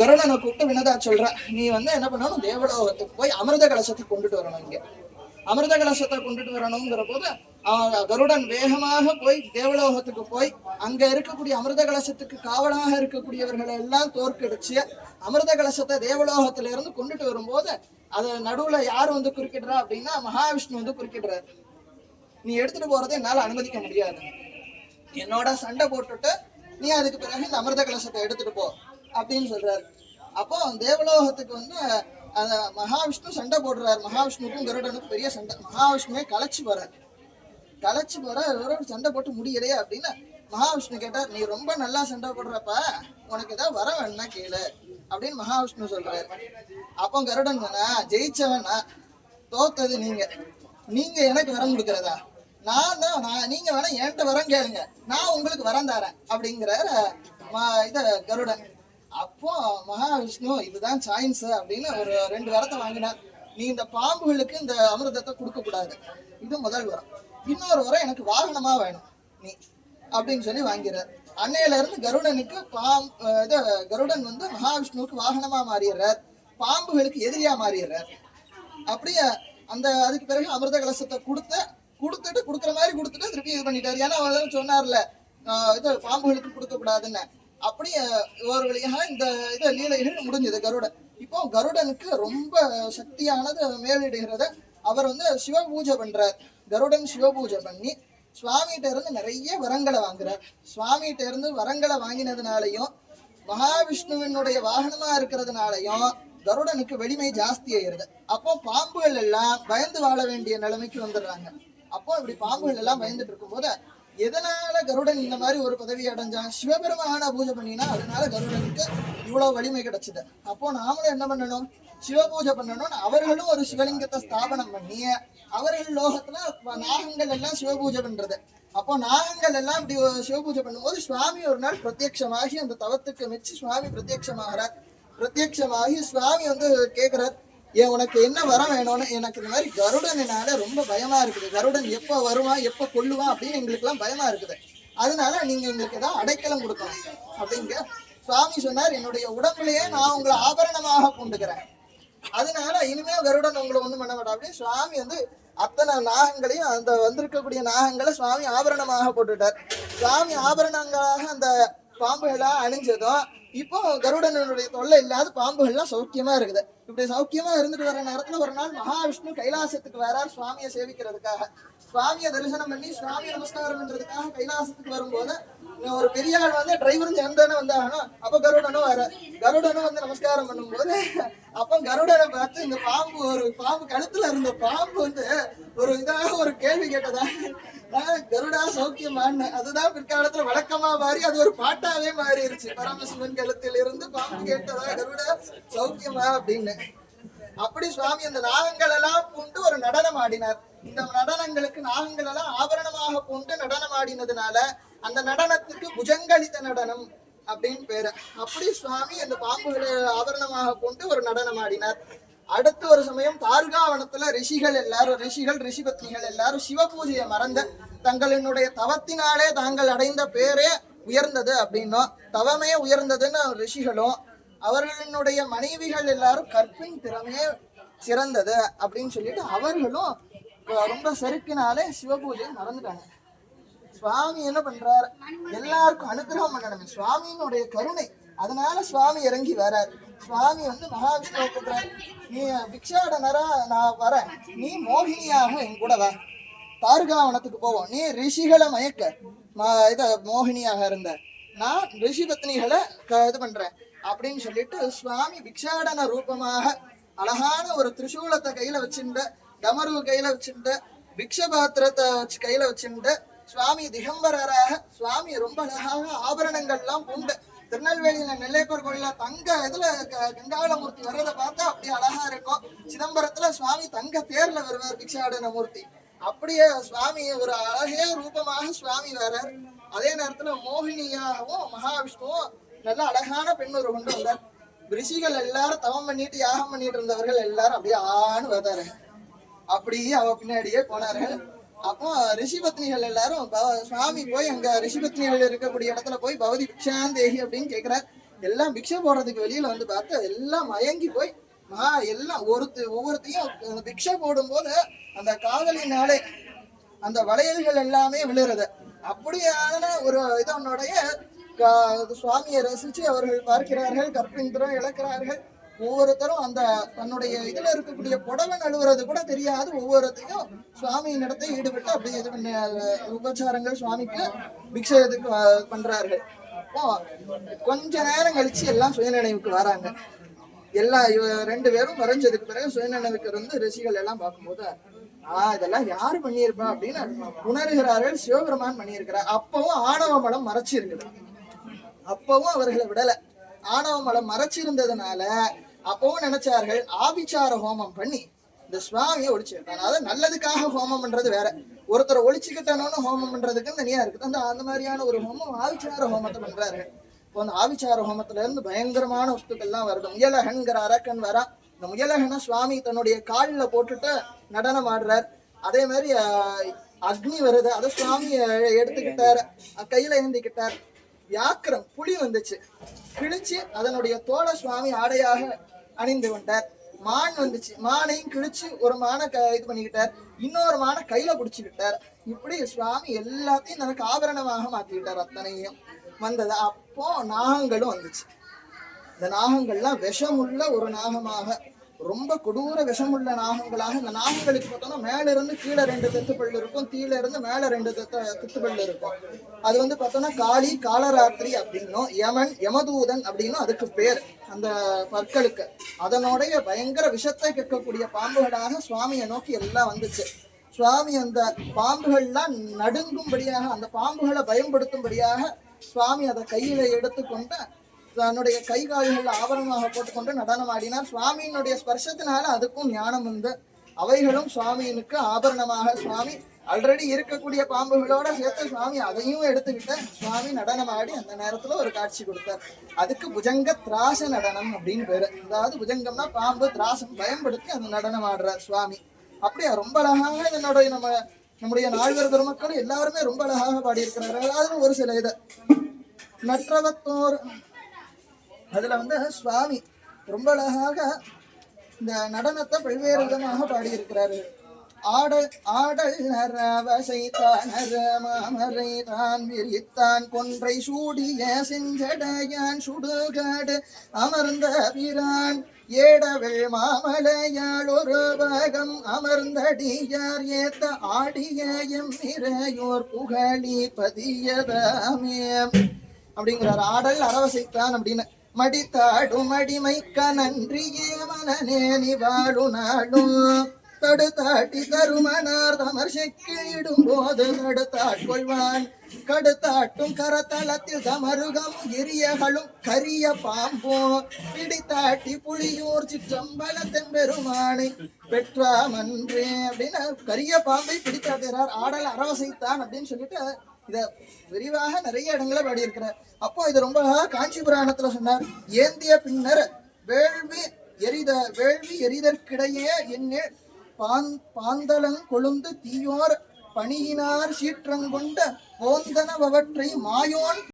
கருடனை கூப்பிட்டு வினதா சொல்ற நீ வந்து என்ன பண்ணணும்? தேவலோகத்துக்கு போய் அமிர்த கலசத்தை கொண்டுட்டு வரணும் இங்க. அமிர்த கலசத்தை கொண்டுட்டு வரணுங்கிற போது கருடன் வேகமாக போய் தேவலோகத்துக்கு போய் அங்க இருக்கக்கூடிய அமிர்த கலசத்துக்கு காவலாக இருக்கக்கூடியவர்களை எல்லாம் தோற்கடிச்சு அமிர்த கலசத்தை தேவலோகத்துல இருந்து கொண்டுட்டு வரும்போது அது நடுவுல யார் வந்து குறுக்கிடுறா அப்படின்னா மகாவிஷ்ணு வந்து குறுக்கிடுறாரு. நீ எடுத்துட்டு போறதை என்னால அனுமதிக்க முடியாது. என்னோட சண்டை போட்டுட்டு நீ அதுக்கு பிறகு இந்த அமிர்த கலசத்தை எடுத்துட்டு போ. அப்படின்னு சொல்றாரு. அப்போ தேவலோகத்துக்கு வந்து அந்த மகாவிஷ்ணு சண்டை போடுறாரு. மகாவிஷ்ணுக்கும் கருடனுக்கும் பெரிய சண்டை. மகாவிஷ்ணுவே களைச்சு போறார். களைச்சு போற இவரோட சண்டை போட்டு முடியலையே அப்படின்னு மகாவிஷ்ணு கேட்டார். நீ ரொம்ப நல்லா சண்டை போடுறப்ப உனக்கு ஏதாவது வர வேணா கேளு அப்படின்னு மகாவிஷ்ணு சொல்றாரு. அப்போ கருடன் சொன்னா ஜெயிச்சவனா? தோத்தது நீங்க. நீங்க எனக்கு வரம் கொடுக்கறதா? நான் தான் நான் நீங்க வேணா என்கிட்ட வரம் கேளுங்க. நான் உங்களுக்கு வரம் தரேன் அப்படிங்கிற இத கருடன். அப்போ மகாவிஷ்ணு இதுதான் சாயின்ஸ் அப்படின்னு ஒரு ரெண்டு வரத்தை வாங்கினார் நீ இந்த பாம்புகளுக்கு இந்த அமிர்தத்தை கொடுக்க கூடாது இது முதல் வரம். இன்னொரு வரம் எனக்கு வாகனமா வேணும். நீ அப்படின்னு சொல்லி வாங்கிறார் அன்னையில இருந்து கருடனுக்கு பாம் அஹ் இது கருடன் வந்து மகாவிஷ்ணுவுக்கு வாகனமா மாறிடுறார். பாம்புகளுக்கு எதிரியா மாறிடுறார். அப்படியே அந்த அதுக்கு பிறகு அமிர்த கலசத்தை கொடுத்த கொடுத்துட்டு கொடுக்குற மாதிரி கொடுத்துட்டு திருப்பி இது பண்ணிட்டாரு. ஏன்னா அவர் சொன்னார்ல இது பாம்புகளுக்கு கொடுக்க கூடாதுன்னு அப்படியே ஒரு வழியாக இந்த இது லீலைகள் முடிஞ்சது கருடன். இப்போ கருடனுக்கு ரொம்ப சக்தியானது மேலிடுகிறத அவர் வந்து சிவ பூஜை பண்றார். கருடன் சிவ பூஜை பண்ணி சுவாமிகிட்ட இருந்து நிறைய வரங்களை வாங்குறார். சுவாமிகிட்ட இருந்து வரங்களை வாங்கினதுனாலையும் மகாவிஷ்ணுவினுடைய வாகனமா இருக்கிறதுனாலையும் கருடனுக்கு வெளிமை ஜாஸ்தி ஆயிருது. அப்போ பாம்புகள் எல்லாம் பயந்து வாழ வேண்டிய நிலைமைக்கு வந்துடுறாங்க. அப்போ இப்படி பாம்புகள் எல்லாம் பயந்துட்டு இருக்கும்போது எதனால கருடன் இந்த மாதிரி ஒரு பதவி அடைஞ்சான் சிவபெருமான பூஜை பண்ணினா அதனால கருடனுக்கு இவ்வளவு வலிமை கிடைச்சது. அப்போ நாமளும் என்ன பண்ணணும்? சிவ பூஜை பண்ணணும்னு அவர்களும் ஒரு சிவலிங்கத்தை ஸ்தாபனம் பண்ணி அவர்கள் லோகத்துல நாகங்கள் எல்லாம் சிவ பூஜை பண்றது. அப்போ நாகங்கள் எல்லாம் இப்படி சிவ பூஜை பண்ணும்போது சுவாமி ஒரு நாள் பிரத்யட்சமாகி அந்த தவத்துக்கு மெச்சி சுவாமி பிரத்யட்சமாகிறார் பிரத்யட்சமாகி சுவாமி வந்து கேட்கிறார் ஏன் உனக்கு என்ன வரம் வேணும்னு? எனக்கு இந்த மாதிரி கருடனால ரொம்ப பயமா இருக்குது. கருடன் எப்போ வருவான் எப்போ கொல்லுவான் அப்படின்னு எங்களுக்குலாம் பயமா இருக்குது. அதனால நீங்க எங்களுக்கு ஏதாவது அடைக்கலம் கொடுக்கணும் அப்படிங்க சுவாமி சொன்னார். என்னுடைய உடம்புலயே நான் உங்களை ஆபரணமாக கொண்டுக்கிறேன். அதனால இனிமே கருடன் உங்களை ஒன்றும் பண்ண மாட்டா அப்படின்னு சுவாமி வந்து அத்தனை நாகங்களையும் அந்த வந்திருக்கக்கூடிய நாகங்களை சுவாமி ஆபரணமாக போட்டுட்டார். சுவாமி ஆபரணங்களாக அந்த பாம்புகளா அணிஞ்சதும் இப்போ கருடனுடைய தொல்லை இல்லாத பாம்புகள்லாம் சௌக்கியமா இருக்குது. இப்படி சௌக்கியமா இருந்துட்டு வர நேரத்துல ஒரு நாள் மகாவிஷ்ணு கைலாசத்துக்கு வரார் சுவாமியை சேவிக்கிறதுக்காக. சுவாமியை தரிசனம் பண்ணி சுவாமி நமஸ்காரம் பண்றதுக்காக கைலாசத்துக்கு வரும்போது ஒரு பெரிய ஆள் வந்து டிரைவரும் சேர்ந்தானே வந்தாகணும் அப்ப கருடனும் வர கருடனும் வந்து நமஸ்காரம் பண்ணும்போது அப்ப கருடனை பார்த்து இந்த பாம்பு ஒரு பாம்பு கழுத்துல இருந்த பாம்பு வந்து ஒரு இதாக ஒரு கேள்வி கேட்டதா? கருடா சௌக்கியமான்னு. அதுதான் பிற்காலத்துல வழக்கமா மாறி அது ஒரு பாட்டாவே மாறிடுச்சு பரமசிவன் கழுத்தில் இருந்து பாம்பு கேட்டதா? கருடா சௌக்கியமா அப்படின்னு. அப்படி சுவாமி அந்த நாகங்கள் எல்லாம் பூண்டு ஒரு நடனம் ஆடினார். இந்த நடனங்களுக்கு நாகங்கள் எல்லாம் ஆபரணமாக பூண்டு நடனம் ஆடினதுனால அந்த நடனத்துக்கு புஜங்கலித நடனம் அப்படின்னு பேரு. அப்படி சுவாமி அந்த பாம்புகளை ஆபரணமாக கொண்டு ஒரு நடனம் ஆடினார். அடுத்த ஒரு சமயம் தார்காவனத்துல ரிஷிகள் எல்லாரும் ரிஷிகள் ரிஷிபத்னிகள் எல்லாரும் சிவ பூஜையை மறந்த தங்களினுடைய தவத்தினாலே தாங்கள் அடைந்த பேரே உயர்ந்தது அப்படின்னும் தவமே உயர்ந்ததுன்னு ரிஷிகளும் அவர்களினுடைய மனைவிகள் எல்லாரும் கற்பின் திறமையே சிறந்தது அப்படின்னு சொல்லிட்டு அவர்களும் ரொம்ப செருக்கினாலே சிவபூஜையை மறந்துட்டாங்க. சுவாமி என்ன பண்றாரு? எல்லாருக்கும் அனுகிரகம் பண்ணணும். சுவாமியினுடைய கருணை. அதனால சுவாமி இறங்கி வரார். சுவாமி வந்து மகாவிஷ்ணுவை கூப்பிடுறாரு. நீ பிக்ஷாடனரா நான் வரேன். நீ மோகினியாக என் கூட வா. தார்காவனத்துக்கு போவோம். நீ ரிஷிகளை மயக்க. இத மோகினியாக இருந்த. நான் ரிஷி பத்னிகளை க- இது பண்றேன். அப்படின்னு சொல்லிட்டு சுவாமி பிக்ஷாடன ரூபமாக அழகான ஒரு திரிசூலத்தை கையில வச்சுட்டு டமரு கையில வச்சுட்டு பிக்ஷ பாத்திரத்தை வச்சு கையில வச்சுட்டு சுவாமி திகம்பரராக சுவாமி ரொம்ப அழகாக ஆபரணங்கள்லாம் பூண்டு திருநெல்வேலியில நெல்லைப்பர் கோயில தங்க இதுல க- கங்காளமூர்த்தி வர்றதை பார்த்தா அப்படியே அழகா இருக்கும். சிதம்பரத்துல சுவாமி தங்க தேர்ல வருவார் பிக்ஷாடன மூர்த்தி. அப்படியே சுவாமி ஒரு அழகே ரூபமாக சுவாமி வர்றார். அதே நேரத்துல மோகினியாகவும் மகாவிஷ்ணுவும் நல்ல அழகான பெண் ஒரு கொண்டு வந்தார். ரிஷிகள் எல்லாரும் தவம் பண்ணிட்டு யாகம் பண்ணிட்டு இருந்தவர்கள் எல்லாரும் அப்படியே ஆணு வந்தாரு அப்படியே அவ பின்னாடியே போனார்கள். அப்போ ரிஷிபத்னிகள் எல்லாரும் சுவாமி போய் அங்க ரிஷிபத்னிகள் இருக்கக்கூடிய இடத்துல போய் பவதி பிக்ஷாந்தேகி அப்படின்னு கேக்குறார். எல்லாம் பிக்ஷை போடுறதுக்கு வெளியில வந்து பார்த்தா எல்லாம் மயங்கி போய் மகா எல்லாம் ஒருத்து ஒவ்வொருத்தையும் பிக்ஷை பிக்ஷை போடும்போது அந்த காதலினாலே அந்த வளையல்கள் எல்லாமே விழுறது. அப்படியான ஒரு இதனுடைய சுவாமியை ரசிச்சு அவர்கள் பார்க்கிறார்கள் கற்பிந்திரம் இழக்கிறார்கள். ஒவ்வொருத்தரும் அந்த தன்னுடைய இதுல இருக்கக்கூடிய புடவை நழுவுறது கூட தெரியாது. ஒவ்வொருத்தையும் சுவாமி இடத்தை ஈடுபட்டு அப்படி இது பண்ண உபச்சாரங்கள் சுவாமிக்கு பிக்ஷை இதுக்கு பண்றார்கள். அப்போ கொஞ்ச நேரம் கழிச்சு எல்லாம் சுயநினைவுக்கு வராங்க. எல்லா இவ- ரெண்டு பேரும் மறைஞ்சதுக்கு பிறகு சுயநினைவுக்கு வந்து ரிஷிகள் எல்லாம் பார்க்கும்போது ஆஹ் இதெல்லாம் யாரு பண்ணியிருப்பா? அப்படின்னு உணர்கிறார்கள். சிவபெருமான் பண்ணியிருக்கிறார். அப்பவும் ஆணவ மடம் மறைச்சு இருக்குது அப்பவும் அவர்களை விடலை. ஆணவ மலம் மறைச்சிருந்ததுனால அப்பவும் நினைச்சார்கள் ஆபிச்சார ஹோமம் பண்ணி இந்த சுவாமியை ஒழிச்சுக்கிட்டான் அதாவது நல்லதுக்காக ஹோமம் பண்றது வேற. ஒருத்தரை ஒழிச்சுக்கிட்டணும்னு ஹோமம் பண்றதுக்கு தனியா இருக்குது அந்த அந்த மாதிரியான ஒரு ஹோமம் ஆவிச்சார ஹோமத்தை பண்றார்கள். இப்போ அந்த ஆவிச்சார ஹோமத்துல இருந்து பயங்கரமான வஸ்துக்கள்லாம் வருது. முயலகன்கிற அரக்கன் வரா. இந்த முயலகனை சுவாமி தன்னுடைய காலில் போட்டுட்டு நடனம் ஆடுறார். அதே மாதிரி அக்னி வருது. அதை சுவாமி எடுத்துக்கிட்டார். கையில ஏந்திக்கிட்டார். வியாக்கிரம் புலி வந்துச்சு. கிழிச்சு அதனுடைய தோழ சுவாமி ஆடையாக அணிந்து கொண்டார். மான் வந்துச்சு. மானையும் கிழிச்சு ஒரு மானை க இது பண்ணிக்கிட்டார். இன்னொரு மானை கையில பிடிச்சுக்கிட்டார். இப்படி சுவாமி எல்லாத்தையும் எனக்கு ஆபரணமாக மாத்திக்கிட்டார் அத்தனையும். வந்தது. அப்போ நாகங்களும் வந்துச்சு. இந்த நாகங்கள்லாம் விஷமுள்ள ஒரு நாகமாக ரொம்ப கொடூர விஷமுள்ள நாகங்களாக இந்த நாகங்களுக்கு பார்த்தோம்னா மேல இருந்து கீழே ரெண்டு தெத்துப்பள்ளு இருக்கும் கீழே இருந்து மேல ரெண்டு தெத்து தெத்துப்பள்ளு இருக்கும். அது வந்து பார்த்தோம்னா காளி காலராத்திரி அப்படின்னும் யமன் யமதூதன் அப்படின்னும் அதுக்கு பேர் அந்த பற்களுக்கு. அதனுடைய பயங்கர விஷத்தை கேட்கக்கூடிய பாம்புகளாக சுவாமியை நோக்கி எல்லாம் வந்துச்சு. சுவாமி அந்த பாம்புகள்லாம் நடுங்கும்படியாக அந்த பாம்புகளை பயன்படுத்தும்படியாக சுவாமி அதை கையில எடுத்துக்கொண்டு தன்னுடைய கை கால்கள் ஆபரணமாக போட்டுக்கொண்டு நடனம் ஆடினார். சுவாமியினுடைய ஸ்பர்சத்தினால அதுக்கும் ஞானம் வந்து அவைகளும் சுவாமியினுக்கு ஆபரணமாக. சுவாமி ஆல்ரெடி இருக்கக்கூடிய பாம்புகளோட சேர்த்து சுவாமி அதையும் எடுத்துக்கிட்ட சுவாமி நடனம் ஆடி அந்த நேரத்துல ஒரு காட்சி கொடுத்தார். அதுக்கு புஜங்க திராச நடனம் அப்படின்னு பேரு. அதாவது புஜங்கம்னா பாம்பு திராசம் பயன்படுத்தி அந்த நடனம் ஆடுறார் சுவாமி. அப்படியா? ரொம்ப அழகாக என்னுடைய நம்ம நம்முடைய நால்வர் பெருமக்கள் எல்லாருமே ரொம்ப அழகாக பாடியிருக்கிறார்கள். அதுல ஒரு சில இது. நற்றவத்தோர் அதுல வந்து சுவாமி ரொம்ப அழகாக இந்த நடனத்தை பல்வேறு விதமாக பாடியிருக்கிறாரு. ஆடல் ஆடல் நரவசைத்தான் மாமரை தான் விரித்தான். கொன்றை சூடிய செஞ்சடையான் சுடுகாடு அமர்ந்த பிரான். ஏடவள் மாமலையாள் ஒரு பாகம் அமர்ந்தடியார். ஏத்த ஆடிய எம் நிறையோர் புகழி பதியதாமே. அப்படிங்கிறார். ஆடல் அரவசைத்தான் அப்படின்னு. மடித்தாடும் அடிமைக்க நன்றியே மனநே நிவாழு நாடும் தடுத்தாட்டி தருமனார் தமர்ஷைக்கு இடும் போது தடுத்தாட்கொள்வான் கடுத்தாட்டும் கரத்தளத்தில் தமருகம் எரியகளும் கரிய பாம்போ. பிடித்தாட்டி புளியூர் சிற்றம்பலத்தன் பெருமானை பெற்றாமன்றே அப்படின்னு கரிய பாம்பை பிடித்தாட்டுகிறார் ஆடல் அரவசைத்தான் அப்படின்னு சொல்லிட்டு இத விரிவாக நிறைய இடங்களை பாடியிருக்கிறார் அப்போ இது ரொம்ப காஞ்சி புராணத்துல சொன்னார் ஏந்திய பின்னர் வேள்வி எரித வேள்வி எரிதற்கிடையே என்னில் பாந் பாந்தளங் கொழுந்து தீயோர் பணியினார் சீற்றங்கொண்ட போந்தனவற்றை மாயோன்